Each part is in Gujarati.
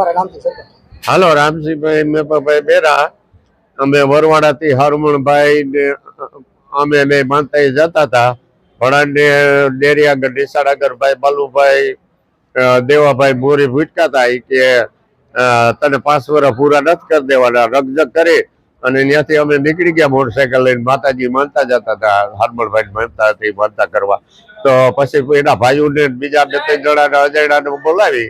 તમારા સરપંચ હાલો રામસિંહભાઈ મેપાભાઈ બેરા. અમે વરવાડાથી હરમણભાઈ ને, અમે ને માનતા જતા હતા. ભણાને ડેરી આગળ નિશાળ આગળ ભાઈ બાલુભાઈ દેવાભાઈ મોરી ભૂટકાતા કે તને પાંચ વર્ષ પૂરા નથી કરી દેવાના, રગજગ કરી. અને ત્યાંથી અમે નીકળી ગયા મોટરસાયકલ લઈને, માતાજી માનતા જતા હતા હરમણભાઈ માનતા હતી માનતા કરવા. તો પછી એના ભાઈઓને બીજા બે ત્રણ જણાને અજાયણાને બોલાવી.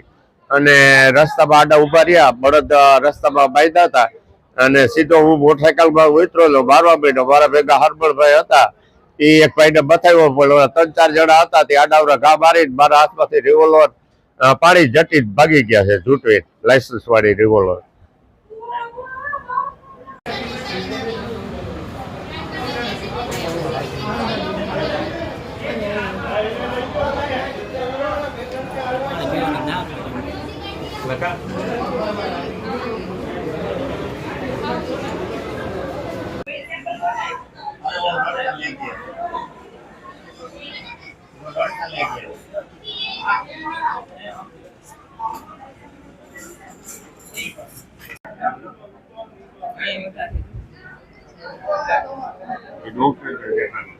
અને રસ્તામાં આડા ઊભા રહ્યા. બળદ રસ્તામાં બાંધ્યા હતા. અને સીધો હું મોટરસાયકલમાં ઉતરેલો. મારવા માંડ્યો. મારા ભેગા હરમણભાઈ હતા. એ એક ભાઈને બતાવ્યો પણ ત્રણ ચાર જણા હતા. તે આડાવડા ઘા મારીને મારા હાથમાંથી રિવોલ્વર પાણી જટી ભાગી ગયા છે. જૂટવી લાયસન્સ વાળી રિવોલ્વર судака. Продолжение следует...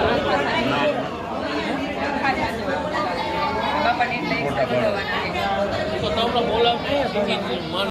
બાપાને એટલે